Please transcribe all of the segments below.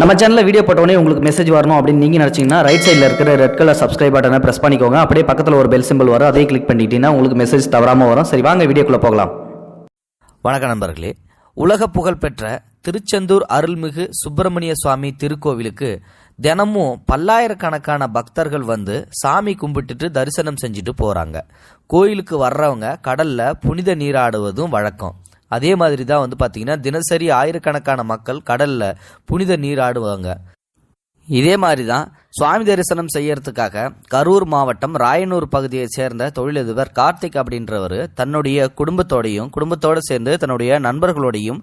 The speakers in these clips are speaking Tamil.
நம்ம சேனலில் வீடியோ போட்டோடனே உங்களுக்கு மெசேஜ் வரணும் அப்படின்னு நீங்கள் நினச்சிங்கன்னா ரைட் சைடில் இருக்கிற ரெட் கலர் சப்ஸ்கிரைப் பட்டனை ப்ரெஸ் பண்ணிக்கோங்க. அப்படியே பக்கத்தில் ஒரு பெல் சிம்பிள் வரும். அதே கிளிக் பண்ணிட்டீங்கன்னா உங்களுக்கு மெசேஜ் தவறாமல் வரும். சரி வாங்க வீடியோக்குள்ளே போகலாம். வணக்கம் நண்பர்களே. உலக புகழ்பெற்ற திருச்செந்தூர் அருள்மிகு சுப்பிரமணிய சுவாமி திருக்கோவிலுக்கு தினமும் பல்லாயிரக்கணக்கான பக்தர்கள் வந்து சாமி கும்பிட்டுட்டு தரிசனம் செஞ்சுட்டு போகிறாங்க கோயிலுக்கு வர்றவங்க கடலில் புனித நீராடுவதும் வழக்கம். அதே மாதிரி தான் வந்து பார்த்தீங்கன்னா தினசரி ஆயிரக்கணக்கான மக்கள் கடலில் புனித நீராடுவாங்க இதே மாதிரி தான் சுவாமி தரிசனம் செய்யறதுக்காக கரூர் மாவட்டம் ராயனூர் பகுதியைச் சேர்ந்த தொழிலதிபர் கார்த்திக் அப்படின்றவர் தன்னுடைய குடும்பத்தோடையும் குடும்பத்தோடு சேர்ந்து தன்னுடைய நண்பர்களோடையும்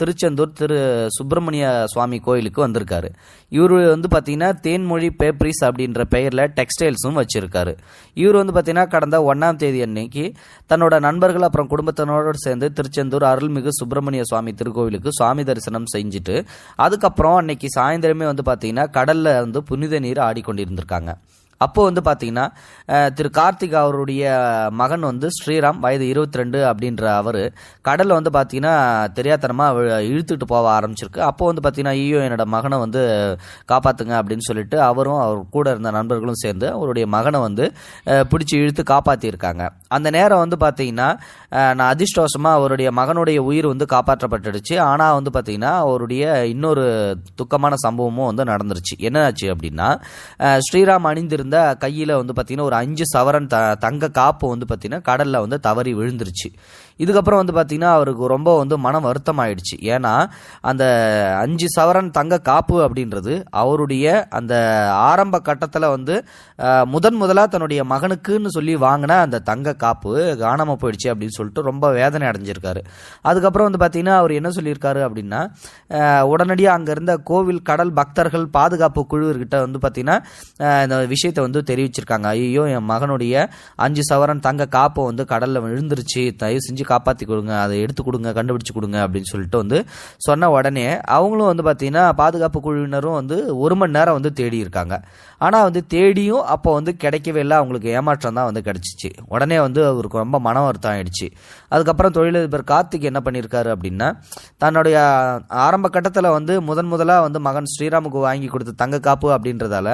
திருச்செந்தூர் திரு சுப்பிரமணிய சுவாமி கோயிலுக்கு வந்திருக்காரு. இவர் வந்து பார்த்தீங்கன்னா தேன்மொழி பேப்ரிஸ் அப்படின்ற பெயரில் டெக்ஸ்டைல்ஸும் வச்சிருக்காரு. இவர் வந்து பார்த்தீங்கன்னா கடந்த ஒன்றாம் தேதி அன்னைக்கு தன்னோட நண்பர்கள் அப்புறம் குடும்பத்தினரோடு சேர்ந்து திருச்செந்தூர் அருள்மிகு சுப்பிரமணிய சுவாமி திருக்கோவிலுக்கு சுவாமி தரிசனம் செஞ்சுட்டு அதுக்கப்புறம் அன்னைக்கு சாயந்தரமே வந்து பார்த்தீங்கன்னா கடலில் வந்து புனித நீர் ஆடிக்கொண்டிருந்திருக்காங்க. அப்போ வந்து பார்த்தீங்கன்னா திரு கார்த்திக் அவருடைய மகன் வந்து ஸ்ரீராம் வயது இருபத்தி ரெண்டு அப்படின்ற அவர் கடலில் வந்து பார்த்தீங்கன்னா தெரியாத்தனமாக இழுத்துட்டு போக ஆரம்பிச்சிருக்கு. அப்போ வந்து பார்த்தீங்கன்னா ஐயோ என்னோட மகனை வந்து காப்பாற்றுங்க அப்படின்னு சொல்லிட்டு அவரும் அவர் கூட இருந்த நண்பர்களும் சேர்ந்து அவருடைய மகனை வந்து பிடிச்சி இழுத்து காப்பாற்றியிருக்காங்க அந்த நேரம் வந்து பார்த்தீங்கன்னா நான் அதிர்ஷ்டவசமாக அவருடைய மகனுடைய உயிர் வந்து காப்பாற்றப்பட்டுடுச்சு. ஆனால் வந்து பார்த்தீங்கன்னா அவருடைய இன்னொரு துக்கமான சம்பவமும் வந்து நடந்துருச்சு. என்ன ஆச்சு அப்படின்னா ஸ்ரீராம் அணிந்திருந்த கையில் வந்து பார்த்தீங்கன்னா ஒரு அஞ்சு சவரன் த தங்க காப்பு வந்து பார்த்தீங்கன்னா கடலில் வந்து தவறி விழுந்துருச்சு. இதுக்கப்புறம் வந்து பார்த்தீங்கன்னா அவருக்கு ரொம்ப வந்து மனம் வருத்தம் ஆயிடுச்சு ஏன்னா அந்த அஞ்சு சவரன் தங்க காப்பு அப்படின்றது அவருடைய அந்த ஆரம்ப கட்டத்தில் வந்து முதன் முதலாக தன்னுடைய மகனுக்குன்னு சொல்லி வாங்கின அந்த தங்க காப்பு காணாமல் போயிடுச்சு அப்படின்னு சொல்லிட்டு ரொம்ப வேதனை அடைஞ்சிருக்காரு. அதுக்கப்புறம் வந்து பார்த்தீங்கன்னா அவர் என்ன சொல்லியிருக்காரு அப்படின்னா உடனடியாக அங்கே இருந்த கோவில் கடல் பக்தர்கள் பாதுகாப்பு குழுவர்கிட்ட வந்து பார்த்தீங்கன்னா இந்த விஷயத்தை வந்து தெரிவிச்சிருக்காங்க. ஐயோ என் மகனுடைய அஞ்சு சவரன் தங்க காப்பை வந்து கடலில் விழுந்துருச்சு. தயவு செஞ்சு காப்பாற்றி கொடுங்க. அதை எடுத்து கொடுங்க கண்டுபிடிச்சு கொடுங்க அப்படின்னு சொல்லிட்டு வந்து சொன்ன உடனே அவங்களும் வந்து பார்த்தீங்கன்னா பாதுகாப்பு குழுவினரும் வந்து ஒரு மணி நேரம் வந்து தேடி இருக்காங்க. ஆனால் வந்து தேடியும் அப்போ வந்து கிடைக்கவே இல்லை. அவங்களுக்கு ஏமாற்றம் தான் வந்து கிடைச்சிச்சு. உடனே வந்து அவருக்கு ரொம்ப மன வருத்தம் ஆயிடுச்சு. அதுக்கப்புறம் தொழிலதிபர் கார்த்திக் என்ன பண்ணியிருக்காரு அப்படின்னா தன்னுடைய ஆரம்ப கட்டத்தில் வந்து முதன் முதலாக வந்து மகன் ஸ்ரீராமுக்கு வாங்கி கொடுத்த தங்க காப்பு அப்படின்றதால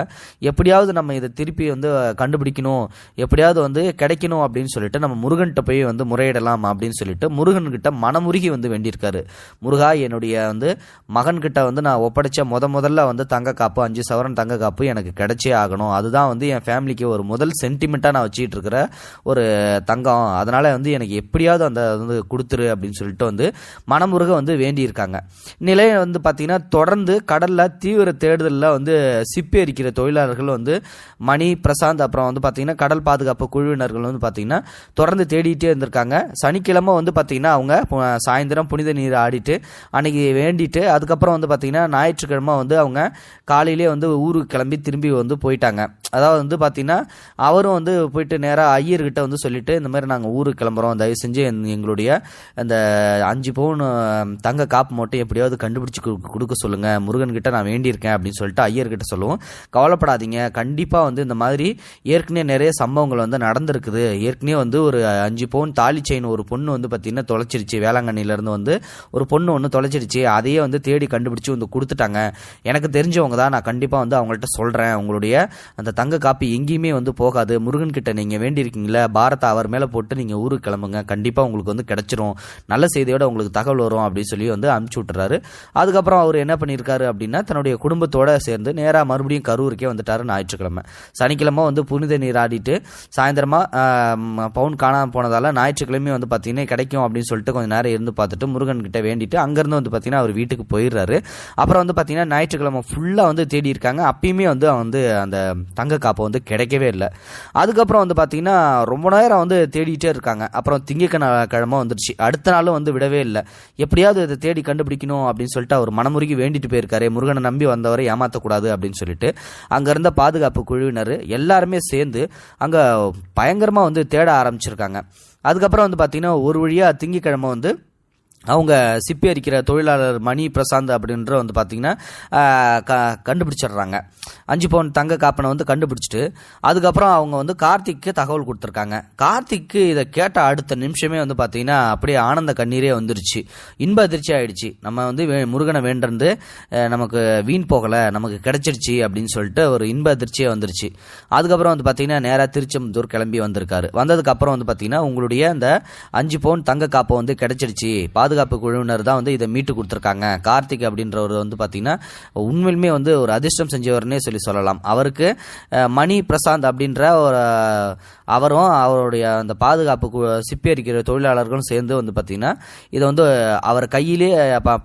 எப்படியாவது நம்ம இதை திருப்பி வந்து கண்டுபிடிக்கணும் எப்படியாவது வந்து கிடைக்கணும் அப்படின்னு சொல்லிட்டு நம்ம முருகன்கிட்ட போய் வந்து முறையிடலாம் அப்படின்னு சொல்லிட்டு முருகன்கிட்ட மனமுருகி வந்து வேண்டியிருக்காரு. முருகா என்னுடைய வந்து மகன்கிட்ட வந்து நான் ஒப்படைச்ச முத முதல்ல வந்து தங்க காப்பு அஞ்சு சவரன் தங்க காப்பு எனக்கு கிடைச்சே ஆகணும். அதுதான் வந்து என் ஃபேமிலிக்கு ஒரு முதல் சென்டிமெண்ட்டாக நான் வச்சுட்டு இருக்கிற ஒரு தங்கம். அதனால வந்து எனக்கு எப்படியாவது அந்த வந்து கொடுத்துரு அப்படின்னு சொல்லிட்டு வந்து மனமுருக வந்து வேண்டியிருக்காங்க. நிலையை வந்து பார்த்தீங்கன்னா தொடர்ந்து கடல்ல தீவிர தேடுதலில் வந்து சிப்பி அரிக்கிற தொழிலாளர்கள் வந்து மணி பிரசாந்த் அப்புறம் வந்து பார்த்தீங்கன்னா கடல் பாதுகாப்பு குழுவினர்கள் வந்து பார்த்தீங்கன்னா தொடர்ந்து தேடிட்டே இருந்திருக்காங்க. சனிக்கிழமை வந்து பார்த்தீங்கன்னா அவங்க சாயந்தரம் புனித நீர் ஆடிட்டு அன்னைக்கு வேண்டிட்டு அதுக்கப்புறம் வந்து பார்த்தீங்கன்னா ஞாயிற்றுக்கிழமை வந்து அவங்க காலையிலே வந்து ஊருக்கு கிளம்பி திரும்பி வந்து போயிட்டாங்க. அதாவது வந்து பார்த்தீங்கன்னா அவரும் வந்து போயிட்டு நேராக ஐயர்கிட்ட வந்து சொல்லிட்டு இந்த மாதிரி நாங்கள் ஊருக்கு கிளம்புறோம். தயவு செஞ்சு என்- எங்களுடைய அந்த அஞ்சு பவுன் தங்க காப்பு மட்டும் எப்படியாவது கண்டுபிடிச்சு கொடுக்க சொல்லுங்க. முருகன்கிட்ட நான் வேண்டியிருக்கேன் அப்படின்னு சொல்லிட்டு ஐயர்கிட்ட சொல்லுவோம். கவலைப்படாதீங்க. கண்டிப்பாக வந்து வந்து இந்த மாதிரி ஏற்கனவே நிறைய சம்பவங்கள் வந்து நடந்திருக்குது. ஏற்கனவே வந்து ஒரு அஞ்சு பவுன் தாலி செயின் ஒரு பொண்ணு வந்து பார்த்தீங்கன்னா தொலைச்சிருச்சு. வேளாங்கண்ணிலேருந்து வந்து ஒரு பொண்ணு ஒன்று தொலைச்சிருச்சு. அதையே வந்து தேடி கண்டுபிடிச்சி வந்து கொடுத்துட்டாங்க. எனக்கு தெரிஞ்சவங்க தான் நான் கண்டிப்பாக வந்து அவங்கள்ட்ட சொல்கிறேன் உங்களுடைய அந்த தங்க காப்பி எங்கேயுமே வந்து போகாது. முருகன் கிட்ட நீங்கள் வேண்டியிருக்கீங்களே பாரத்தை அவர் மேலே போட்டு நீங்கள் ஊருக்கு கிளம்புங்க. கண்டிப்பாக உங்களுக்கு வந்து கிடச்சிரும். நல்ல செய்தியோட உங்களுக்கு தகவல் வரும் அப்படின்னு சொல்லி வந்து அனுப்பிச்சி விட்டுறாரு. அதுக்கப்புறம் அவர் என்ன பண்ணியிருக்காரு அப்படின்னா தன்னுடைய குடும்பத்தோட சேர்ந்து நேராக மறுபடியும் கரூருக்கே வந்துட்டாரு ஞாயிற்றுக்கிழமை. சனிக்கிழமை வந்து புனித நீராடிட்டு சாயந்தரமா பவுன் காணாமல் போனதால ஞாயிற்றுக்கிழமை வந்து பார்த்தீங்கன்னா கிடைக்கும் அப்படின்னு சொல்லிட்டு கொஞ்சம் நேரம் இருந்து பார்த்துட்டு முருகன் கிட்ட வேண்டிட்டு அங்கேருந்து வந்து பார்த்தீங்கன்னா அவர் வீட்டுக்கு போயிடுறாரு. அப்புறம் வந்து பார்த்தீங்கன்னா ஞாயிற்றுக்கிழமை ஃபுல்லாக வந்து தேடி இருக்காங்க. அப்பயுமே வந்து அவன் வந்து அந்த தங்க காப்பை வந்து கிடைக்கவே இல்லை. அதுக்கப்புறம் வந்து பார்த்தீங்கன்னா ரொம்ப நேரம் வந்து தேடிட்டே இருக்காங்க. அப்புறம் திங்கக்கிழமை வந்துருச்சு. அடுத்த நாளும் வந்து விடவே இல்லை. எப்படியாவது இதை தேடி கண்டுபிடிக்கணும் அப்படின்னு சொல்லிட்டு அவர் மனமுருகி வேண்டிட்டு போயிருக்காரு. முருகனை நம்பி வந்தவரை ஏமாற்றக்கூடாது அப்படின்னு சொல்லிட்டு அங்கே இருந்த பாதுகாப்பு குழுவினர் எல்லாருமே சேர்ந்து அங்கே பயங்கரமாக வந்து தேட ஆரம்பிச்சிருக்காங்க. அதுக்கப்புறம் வந்து பார்த்தீங்கன்னா ஒரு வழியாக திங்கக்கிழமை வந்து அவங்க சிப்பி அரிக்கிற தொழிலாளர் மணி பிரசாந்த் அப்படின்ற வந்து பார்த்தீங்கன்னா க கண்டுபிடிச்சிடுறாங்க. அஞ்சு பவுன் தங்க காப்பனை வந்து கண்டுபிடிச்சிட்டு அதுக்கப்புறம் அவங்க வந்து கார்த்திக்கு தகவல் கொடுத்துருக்காங்க. கார்த்திக்கு இதை கேட்ட அடுத்த நிமிஷமே வந்து பார்த்தீங்கன்னா அப்படியே ஆனந்த கண்ணீரே வந்துருச்சு. இன்ப அதிர்ச்சி ஆயிடுச்சு. நம்ம வந்து வே- முருகனை வேண்டிருந்து நமக்கு வீண் போகலை நமக்கு கிடைச்சிருச்சு அப்படின்னு சொல்லிட்டு ஒரு இன்ப அதிர்ச்சியே வந்துருச்சு. அதுக்கப்புறம் வந்து பார்த்தீங்கன்னா நேராக திருச்செந்தூர் கிளம்பி வந்திருக்காரு. வந்ததுக்கப்புறம் வந்து பார்த்தீங்கன்னா உங்களுடைய அந்த அஞ்சு பவுன் தங்க காப்பை வந்து கிடைச்சிருச்சு. பாதுகாப்பு குழுவினர் தான் வந்து இதை மீட்டு கொடுத்துருக்காங்க. கார்த்திக் அப்படின்றவர் வந்து பார்த்தீங்கன்னா உண்மையிலுமே வந்து ஒரு அதிர்ஷ்டம் செஞ்சவர்னே சொல்லி சொல்லலாம். அவருக்கு மணி பிரசாந்த் அப்படின்ற ஒரு அவரும் அவருடைய அந்த பாதுகாப்பு சிப்பி அரிக்கிற தொழிலாளர்களும் சேர்ந்து வந்து பார்த்தீங்கன்னா இதை வந்து அவர் கையிலே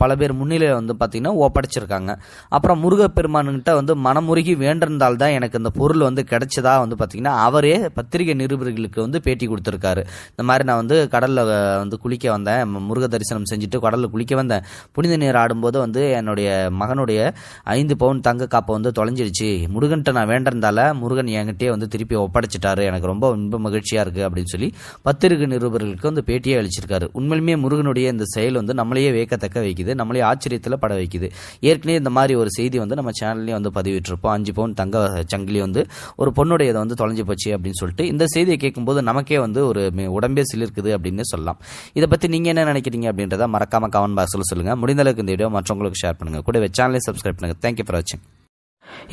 பல பேர் முன்னிலையில் வந்து பார்த்தீங்கன்னா ஒப்படைச்சிருக்காங்க. அப்புறம் முருகப்பெருமான்கிட்ட வந்து மனமுருகி வேண்டிருந்தால் தான் எனக்கு இந்த பொருள் வந்து கிடைச்சதா வந்து பார்த்தீங்கன்னா அவரே பத்திரிகை நிருபர்களுக்கு வந்து பேட்டி கொடுத்துருக்காரு. இந்த மாதிரி நான் வந்து கடலில் வந்து குளிக்க வந்தேன். முருக தரிசனம் செஞ்சுட்டு கடலில் குளிக்க வந்தேன் புனித நீர் ஆடும்போது வந்து என்னுடைய மகனுடைய ஐந்து பவுன் தங்க காப்பை வந்து தொலைஞ்சிருச்சு. முருகன்ட்ட நான் வேண்டிருந்தால முருகன் என்கிட்டயே வந்து திருப்பி ஒப்படைச்சிட்டாரு. எனக்கு ரொம்ப இன்ப மகிழ்ச்சியாக இருக்குது அப்படின்னு சொல்லி பத்திரிகை நிருபர்களுக்கு வந்து பேட்டியே அளிச்சிருக்காரு. உண்மையிலுமே முருகனுடைய இந்த செயல் வந்து நம்மளையே வேக்கத்தக்க வைக்குது நம்மளையே ஆச்சரியத்தில் பட வைக்குது. ஏற்கனவே இந்த மாதிரி ஒரு செய்தி வந்து நம்ம சேனல்லையும் வந்து பதிவிட்டிருப்போம். அஞ்சு பவுன் தங்க சங்கிலி வந்து ஒரு பொண்ணுடைய இதை வந்து தொலைஞ்சு போச்சு அப்படின்னு சொல்லிட்டு இந்த செய்தியை கேட்கும்போது நமக்கே வந்து ஒரு மே- உடம்பே சிலிருக்குது அப்படின்னு சொல்லலாம். இதை பற்றி நீங்கள் என்ன நினைக்கிறீங்க அப்படின்றத மறக்காம கமெண்ட் பாக்ஸில் சொல்லுங்கள் முடிந்த அளவுக்கு இந்த வீடியோ மற்றவங்களுக்கு ஷேர் பண்ணுங்கள் கூடவே சேனலை சப்ஸ்கிரைப் பண்ணுங்கள் தேங்க்யூ ஃபார் வாட்சிங்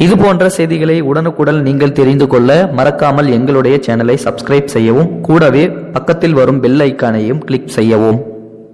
இது போன்ற செய்திகளை உடனுக்குடன் நீங்கள் தெரிந்து கொள்ள மறக்காமல் எங்களுடைய சேனலை சப்ஸ்கிரைப் செய்யவும் கூடவே பக்கத்தில் வரும் பெல் ஐக்கானையும் கிளிக் செய்யவும்.